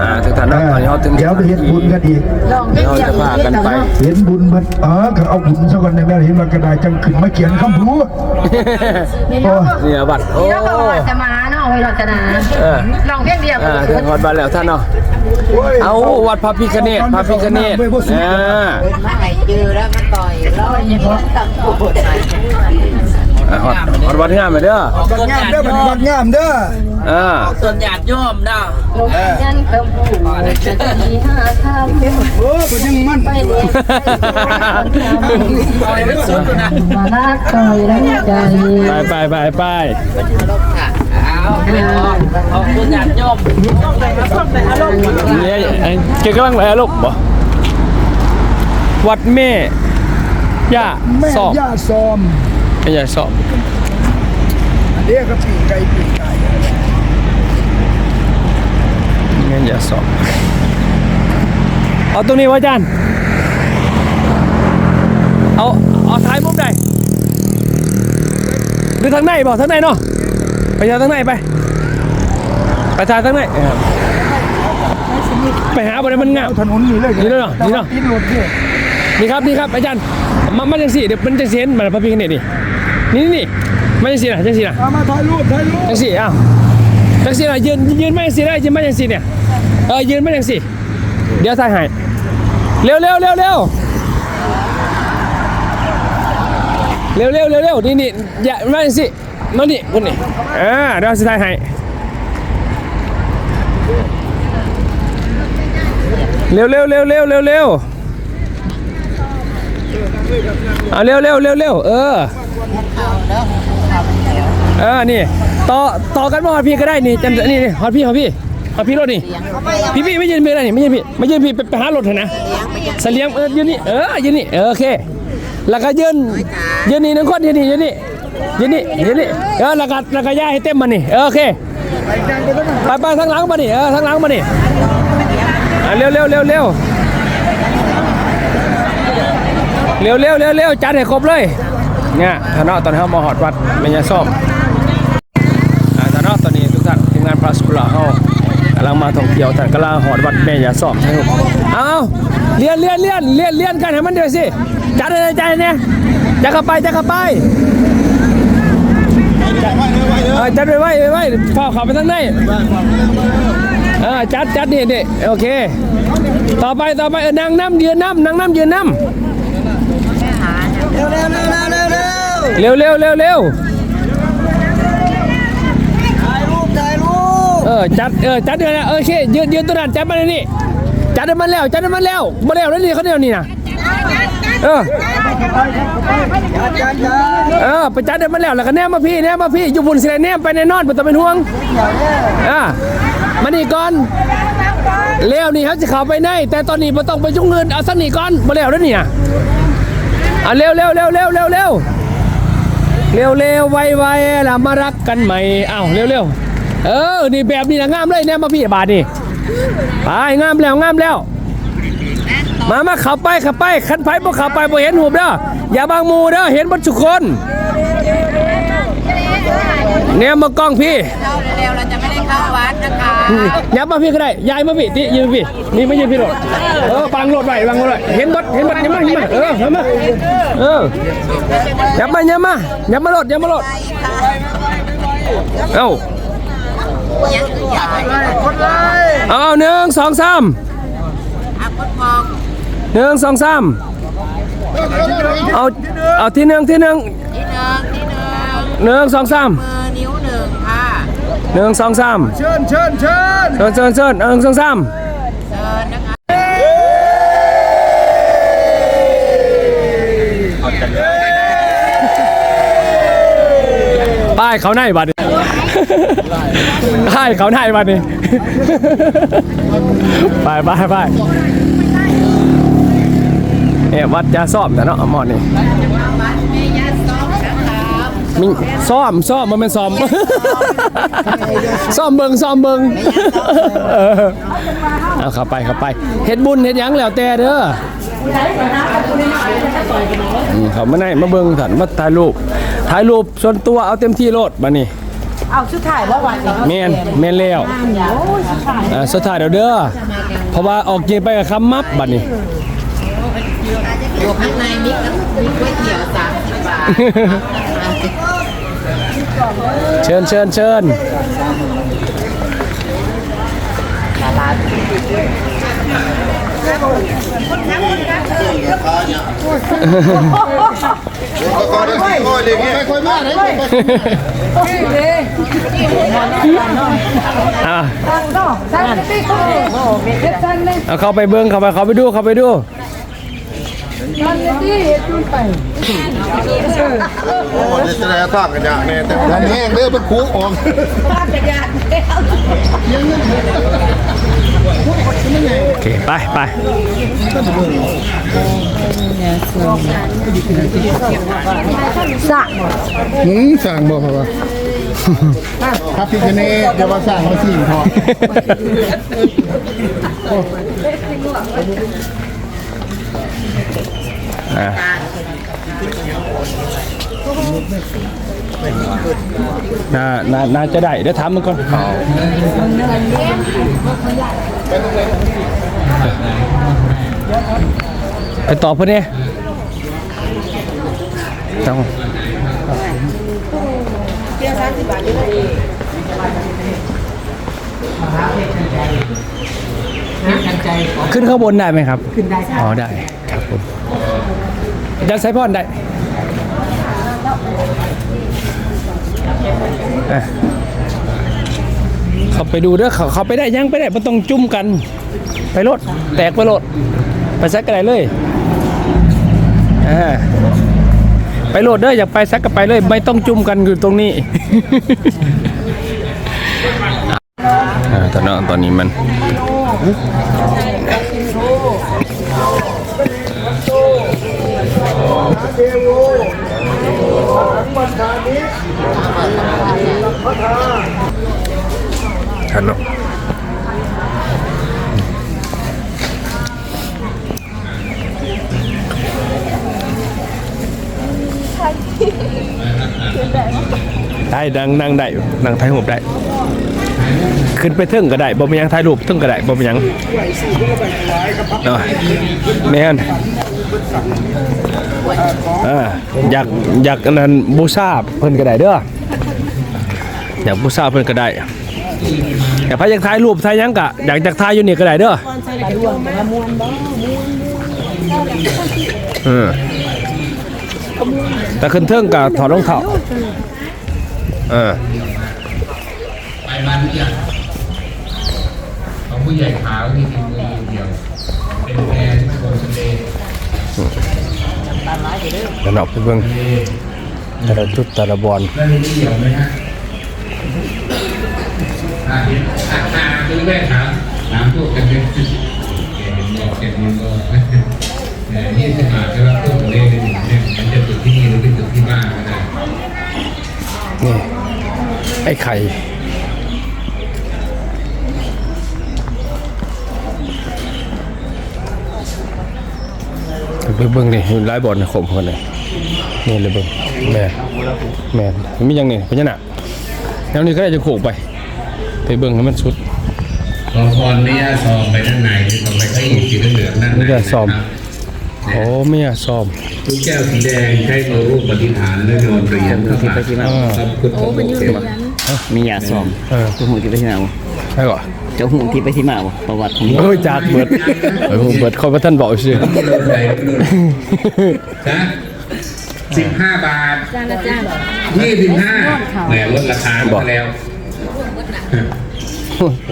อ่าทุกท่านเนาะตอนนี้เราถึงเดี๋ยวไปเห็นบุญกันอีกเราจะพากันไป เห็นบุญมันเออก็เอาบุญซะก่อนในแม่เห็นมันกระดาษจังขึ้นมาเขียนคำพูดโอ้เนี่ยบัตรโอ้นี่เราก็ว่าจะมาเนาะไว้รจนาเออลองเพียงเดียวอ่าถึงวัดบ้านแล้วท่านเนาะเอาวัดพระพิฆเนศพระพิฆเนศอ่ามาไหนเจอแล้วมันต่อยแล้วยังตั้งปวดไหน อ่ฮอดฮอดวัดงามไปเด้อบัดงามเด้อบัดบังามเด้ออ่าส่วนหยาดย่อมเด้อยันกระปูมีห้าข้าวโอ้บัดยังมันไปเลยมาลากต่อยแล้วใจไปไปไปไปขอบคุณหยาดย่อมต้องไปครับองไปอารมณ์เนี่ยเก่งกำลังไปอารมณ์บ่วัดแม่ย่าซอมย่าซอม แม่ย่าสอบเด็กก็ปีกไก่ปีกไก่แม่ย่าสอบเอาตรงนี้วะอาจารย์เอาเอาท้ายมุมใดหรือทางในบ่ทางในเนาะไปทางทางในไปไปทางทางในเออไปหาบ่ได้มันงามถนนนี่เลยนี่เนาะนี่เนาะกินรถเนี่ยนี่ครับนี่ครับอาจารย์มามาจังสี่เดี๋ยวมันจังสี่เห็นมันพระพิฆเนศนี่ นี่นี่นี่มาจังสี่นะจังสี่นะเอามาถ่ายรูปถ่ายรูปจังสี่อ้าวจังสี่นะยืนยืนไม่จังสี่ได้ยืนไม่จังสี่เนี่ยเออยืนไม่จังสี่เดี๋ยวถ่ายให้เร็วเร็วเร็วเร็วเร็วเร็วเร็วเร็วนี่นี่อย่าไม่จังสี่มานี่คนนี่อ่าเดี๋ยวจะถ่ายให้เร็วเร็วเร็วเร็วเร็วเร็ว เอาเร็วเร็วเร็วเร็วเออเออนี่ต่อต่อกันมาฮอดพี่ก็ได้นี่จันนี่นี่ฮอดพี่ฮอดพี่ฮอดพี่รถนี่พี่พี่ไม่ยืนไม่ได้นี่ไม่ยืนพี่ไม่ยืนพี่ไปหารถเถอะนะเสลียงเออยืนนี่เออยืนนี่เออโอเคแล้วก็ยืนยืนนี่หนึ่งคนยืนนี่ยืนนี่ยืนนี่ยืนนี่เออแล้วก็แล้วก็ย่าให้เต็มมานี่เออโอเคไปไปทางหลังมานี่เออทางหลังมานี่อะเร็วเร็วเร็วเร็ว เร็วเร็วเร็วเร็วจัดให้ครบเลยเนี่ยทนอตอนนี้เขามาหอดวัดเมญาส้มอ่าทนอตอนนี้ทุกท่านทีมงานพระสกุลาเขากำลังมาท่องเที่ยวท่านกำลังหอดวัดเมญาส้มให้ผมเอาเลียนเลียนเลียนเลียนเลียนกันให้มันเดือดสิจัดเลยจัดเนี่ยจะเข้าไปจะเข้าไปจัดไปไว้ไปไว้พ่อเขับไปทางในจัดจัดนี่นี่โอเค ต่อไปต่อไปนั่งน้ำยืนน้ำนั่งน้ำยืนน้ำ เร็วเร็วเร็วเร็วเออจัดเออจัดเดี๋ยวนะเออโอเคยืนยืนตัวนั้นจัดมาเลยนี่จัดให้มันแล้วจัดให้มันแล้วมาแล้วแล้วนี่เขาเดียวนี่นะเออเออไปจัดให้มันแล้วแล้วก็แนมมาพี่แนมมาพี่อยู่บุญสิไรแนมไปในนอนไม่ต้องเป็นห่วงอ่ามานี่ก่อนเร็วนี่เขาจะเข้าไปในแต่ตอนนี้ไม่ต้องไปยุ่งเงินเอาสักนี่ก่อนมาแล้วแล้วนี่นะ อะเร็วเร็วเร็วเร็วเร็วเร็วเร็วเร็วไวไวล่ะมารักกันใหม่อ้าวเร็วเร็วเออนี่แบบนี้นะงามเลยเนี่ยมาพี่บาทนี่ไปงามแล้วงามแล้ว มามาขับไปขับไปขันไผ่บ่ขับไปบ่เห็นหูบเด้ออย่าบางมูเด้อเห็นหมดทุคนเนี่ยมากล้องพี่เราเร็วเราจะไม่ เข้าวัดนะคะยับมาพี่ก็ได้ยายมาพี่ติยืนพี่นี่ไม่ยืนพี่รถเออบังรถไว้บังรถไว้เห็นบดเห็นบดยับมายับมาเออยับมาเออยับมายับมายับมารถยับมารถเอ้าเอาหนึ่งสองสามหนึ่งสองสามเอาเอาที่หนึ่งที่หนึ่งหนึ่งสองสาม มือนิ้วหนึ่งค่ะ หนึ่งสองสามเชิญเชิญเชิญเชิญเชิญเชิญหนึ่งสองสามเชิญนะคะป้ายเขาในบัดนี้ป้ายเขาในบัดนี้ไปไปไปเอ๊ะวัดยาซ่อมแต่เนาะหมอนี่วัดเมยาซองนะครับมีซ่อมซ่อมมันเป็นซ่อม ซ่อมเบิงซ่อมเบิงเออเอาเข้าไปเข้าไปเฮ็ดบุญเฮ็ดหยังแล้วแต่เด้ออืมเขามาไหนมาเบิงถันมาถ่ายรูปถ่ายรูปส่วนตัวเอาเต็มที่โลดมานี่เอาชุดถ่ายว่าวันนี้แม่นแม่นแล้วโอ้ยชุดถ่ายอ่าสุดท้ายเดี๋ยวเด้อ เพราะว่าออกเย็นไปกับคำมับบัดนี้ อยู่ข้างในมีมีก๋วยเตี๋ยวสามสิบบาท เชิญเชิญเชิญเอาเข้าไปเบิ้งเข้าไปเขาไปดู เข้าไปดู จะได้ทากกันยางแน่แต่มันแห้งเด้อมันคูออกโอเค ไปไปหืมสั่งบอกเขาว่าพระพิคเนตเดี๋ยวว่าสั่งมาสี่ทอด อะน่าน่าน่าจะได้ เดี๋ยวถามมันก่อนไปตอบเพื่อนเนี่ยต้องขึ้นข้างบนได้ไหมครับ ขึ้นได้อ๋อได้ ครับผมอาจารย์ไซพอนได้อะเขาไปดูเด้อเขาเขาไปได้ยังไปได้มันต้องจุ่มกัน ไปรถแตกไปรถไปซักกันได้เลยอ่าไปโหลดเด้ออยากไปซักกันไปเลย ไม่ต้องจุ่มกันอยู่ตรงนี้ ตอนนั้นตอนนี้มัน ฮัลโหลได้ดังนั่งได้นั่งถ่ายรูปได้ ขึ้นไปเทิงก็ได้บ่มียังถ่ายรูปเทิงก็ได้บ่มียังเนาะแม่น อ่าอยากอยากอันนั้นบูชาเพิ่นก็ได้เด้ออยากบูชาเพิ่นก็ได้แต่พาอยากถ่ายรูปถ่ายยังก็อยากอยากถ่ายอยู่นี่ก็ได้เด้อเออแต่ขึ้นเทิงก็ถอดรองเท้าเออไปมาทุกอย่างของผู้ใหญ่ขาวที่ทีมเดียวเป็นแพรที่โกสเลแล้วเนาะไปเบิ่งแต่ละจุดแต่ละบอลแล้วมีเดี่ยวไหมฮะอ่าเห็นอ่าอ่าดูแม่ถามถามพวกกันเป็นเห็นบอกเก็บมือก็แต่นี่สิบบาทจะรับตัวเลขได้หนึ่งเนี่ยมันจะจุดที่นี่หรือเป็นจุดที่บ้านก็ได้นี่ไอ้ไข่ ไปเบิ่งดิเห็นหลายบอลขมคนเลยนี่เลยเบิ่งแม่นแม่นมีหยังนี่พญานาคแล้วนี่ก็ได้จะโขกไป ไปเบิ่งให้มันสุดขอพรไม่ย่าซอมไปด้านในซอมไปก็อีกสีเหลืองๆด้านในไม่ย่าซอมนะครับโอ้ไม่อยากซ้อมลูกแก้วสีแดงใช้มือรูปปฏิฐานและโยนเหรียญข้างหลังครับพุทธมนต์เทวะมียาสอมเออเจ้าหูที่ไปที่มาบ่ใช่ก่อน เจ้าหูที่ไปที่มาบ่ประวัติของโอ้ยจากเบิดเออเบิดคนพระท่านบอกสินะสิบห้าบาทยี่สิบห้าแหมลดราคาไปแล้ว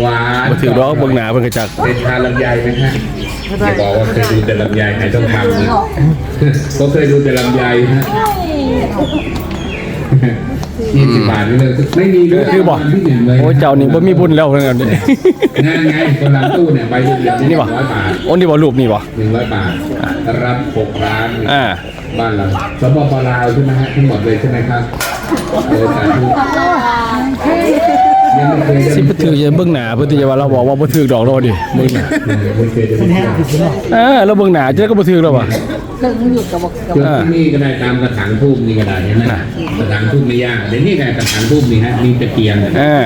หวานมาถือร้องเบิ่งหนาเพิ่นก็จักเป็นทานลำไยไหมฮะอย่าบอกว่าเคยดูแต่ลำไยไหนต้องทำเลยก็เคยดูแต่ลำไยฮะ ยี่สิบบาทนี่เลยไม่มีด้วยคือบ่ที่หนึ่งเลยโอ้ยเจ้านี่บ่มีบุญแล้วเพิ่นกันนี่งานไงคนหลังตู้เนี่ยใบเดียวนี่บ่ร้อยบาทโอ้นี่บ่รูปนี่บ่หนึ่งร้อยบาทรับหกร้านอ่าบ้านเราสปปลาวใช่ไหมฮะทั้งหมดเลยใช่ไหมครับโอ้สาธุยังไม่เคย สิบ่ถือจะเบิ่งหน้าเพิ่นที่จะว่าเราบอกว่าบ่ถือดอกเราดิเบิ่งหน้าไม่เคยจะได้เออเราเบิ่งหน้าเจ้าก็บ่ถือแล้วว่ะตึงอยู่กับบอกกับจุดที่นี่ก็ได้ตามกระถางทูบนี่ก็ได้เห็นไหมกระถางทูบไม่ยากเดี๋ยวนี้ได้กระถางทูบนี่ฮะมีตะเกียงเออ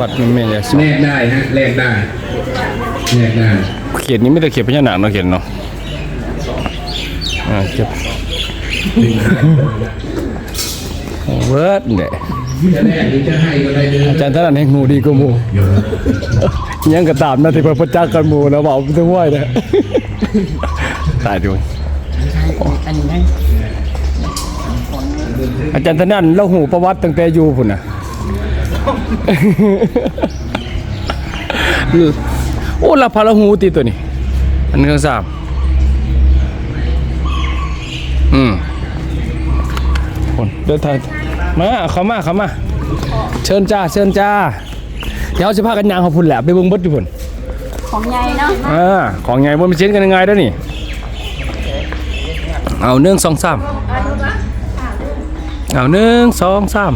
วัดแม่ยาสอแลงกได้ฮะแลกได้แลกได้เขียนนี้ไม่ได้เขียนพญานาคเนาะเขียนเนาะอ่าเก็บ เวิร์ดเนี่ยจะแลกหรือจะให้ก็ได้เลยอาจารย์ท่านนั้นแห่งหมูดีกว่าหมูยังกระตามนะที่เพิ่นประจักษ์กันหมูนะบอกถึงไหวนะตายด้วยอันนี้ให้อาจารย์ท่านนั้นเราหูประวัติตั้งแต่อยู่พุ่นน่ะโอ้ละพาละหูติตัวนี้ อันนี้ก็ทราบอืม คนเดินทางมาเข้ามาเข้ามา เชิญจ้าเชิญจ้า เดี๋ยวสิพากันยางเขาพุ่นแหละไปเบิ่งเบดอยู่พุ่นของใหญ่เนาะอ่าของไงบ่มันเช็นกันยังไงเด้อนี่ เอาหนึ่งสองสามเอาหนึ่งสองสาม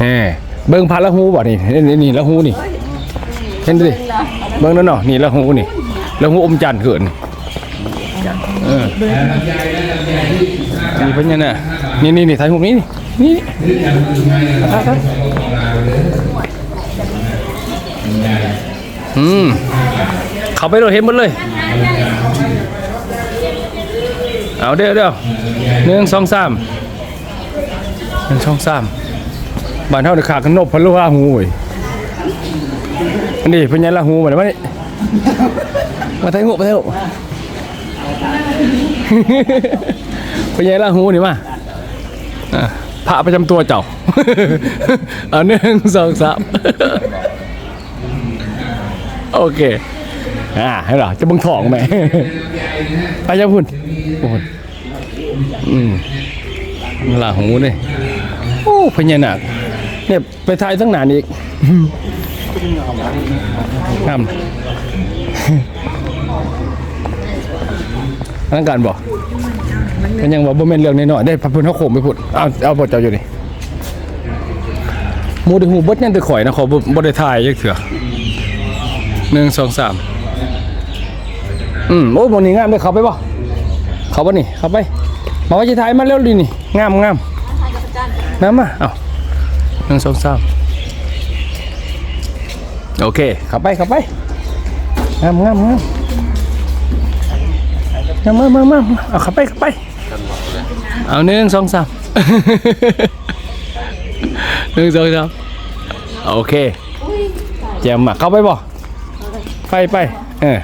เฮ้เบิ่งพาละหูบ่นี่นี่นี่นี่ละหูนี่เห็นดิเบิ่งนั่นเนาะนี่ละหูนี่ละหูอมจันทร์เกิดนี่เออ นี่เป็นยังไงนี่นี่นี่ถ่ายรูปนี้นี่นี่อืมเขาไปโดดเห็นหมดเลย เอาเดี๋ยวเดี๋ยวหนึ่งสองสามหนึ่งสองสามบ้านเท่าเด็กขากันนบพะโล้าหูเว้ยอันนี้เป็นยังละหูมาแล้วมานี่มาไทยหูมาไทยหู เป็นยังละหูนี่มาพระประจำตัวเจ้าเอาหนึ่งสองสามโอเค อ่าให้หรอจะบังทองไหมไปจะพุ่นโอ้โหอืมลาหูนี่โอ้พญานาคเนี่ยไปถ่ายตั้งนานอีกงามอันนั้นการบอก มันยังบอกบ่แม่นเรื่องน้อยๆได้พระพุทธโคมไปพูดเอาเอาบทเจ้าอยู่นี่หมูไดหูเบดยังแตะข่อยนะขอบ่บ่ได้ถ่ายจักเถื่อหนึ่งสองสามอืมโอ้บนนี้งามเลยเข้าไปบ่เข้าบ่นี่เข้าไปมาว่าจะถ่ายมาเร็วดินี่งามงามน้ำมาเอาหนึ่งสองสามโอเคเข้าไปเข้าไปงามงามงามเอามามามามาเอาเข้าไปเข้าไป เอาหนึ่งสองสามหนึ่งสองสามโอเคเจียมมาเข้าไปบ่ไปไปเออ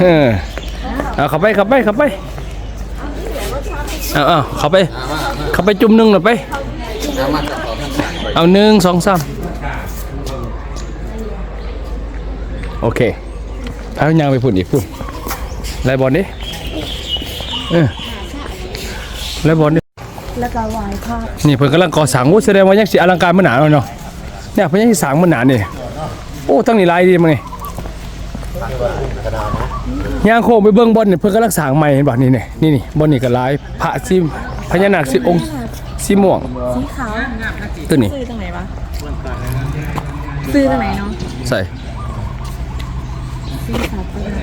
เออเอาเข้าไปเข้าไปเข้าไปเอาเอาเข้าไปเข้าไปจุ่มหนึ่งหน่อยไปเอาหนึ่งสองสามโอเคเอายางไปพุ่นอีกพุ่นไล่บอลดิ เออไล่บอลดิแล้วก็วายภาพนี่เพิ่นกำลังก่อสร้างโอ้แสดงว่ายังสิอลังการมันหนาเนาะเนี่ยเพิ่นยังสิสร้างมันหนานี่โอ้ตั้งนี่หลายดีมั้งไงย่างโค้งไปเบิ่งบอลนี่เพิ่นกำลังสร้างใหม่เห็นบ่นี่นี่นี่นี่บอลนี่ก็หลายพระสิพญานาคสิองค์สีม่วงสีขาวตัวนี้ซื้อตรงไหนวะซื้อตรงไหนเนาะใส่ซื้อขาว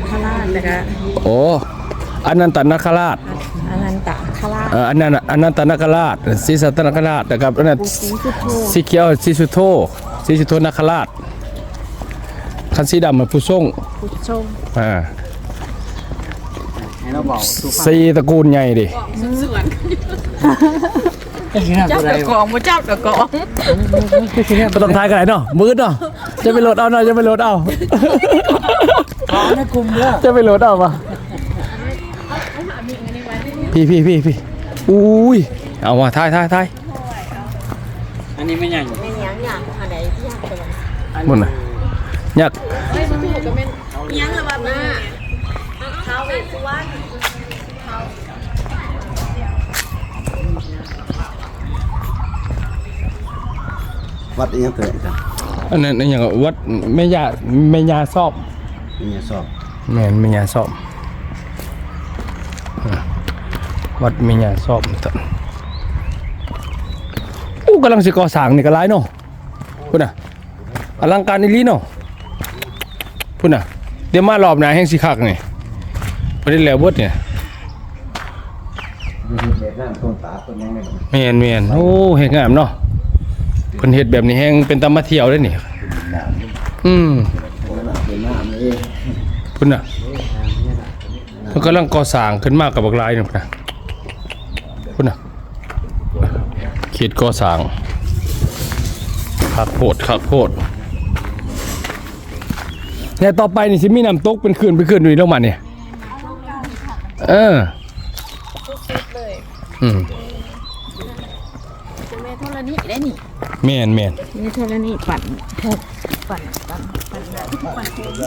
พระราชแล้วก็โอ้ อนันตนาคราชอนันตคราชเอ่ออันนั้นน่ะอนันตนาคราชศรีสัตนคราชนะครับอันนั้นสีสุโธสีเขียวสีสุโธสีสุโธนาคราชคันสีดำมันผู้ทรงพุทธชงอ่าสีตระกูลใหญ่ดิเจ้าตะกองบ่เจ้าตะกองก็ต้องทายกันไหนเนาะมืดเนาะจะไปโหลดเอาเนาะจะไปโหลดเอาจะไปโหลดเอาปะ พี่พี่พี่พี่อุ้ยเอามาทายทายทายอันนี้ไม่ใหญ่บนน่ะยักษ์ยังละบ้าเขาเวสสุวรรณวัดอีหยังเกิดกันอันนั้นอันอย่างวัดแม่ยาแม่ยาซอบนี่สอบแม่นแม่ยาซอบอ่า วัดแม่ยาซอบตอนกำลังสิก่อสร้างนี่ก็หลายเนาะพุ่นน่ะอลังการอีหลีเนาะพุ่นน่ะ เดี๋ยวมารอบหน้าแห่งสิคักนี่บ่ได้แล้วเบิดเนี่ยแม่นแม่นโอ้เฮ็ดงามเนาะเพิ่นเฮ็ดแบบนี้แฮงเป็นตามาเที่ยวเด้นี่อืมพุ่นน่ะเพิ่นกำลังก่อสร้างขึ้นมากับบักลายนี่พุ่นน่ะ พุ่นน่ะเขตก่อสร้างคักโพดคักโพดเนี่ยต่อไปนี่สิมีน้ำตกเป็นคืนเป็นคืนอยู่นี่ลงมาเนี่ยเอออืมจะแม่โทรนี่ได้นี่แม่นแม่นแม่โทรนี่ปั่นปั่นปั่นปั่น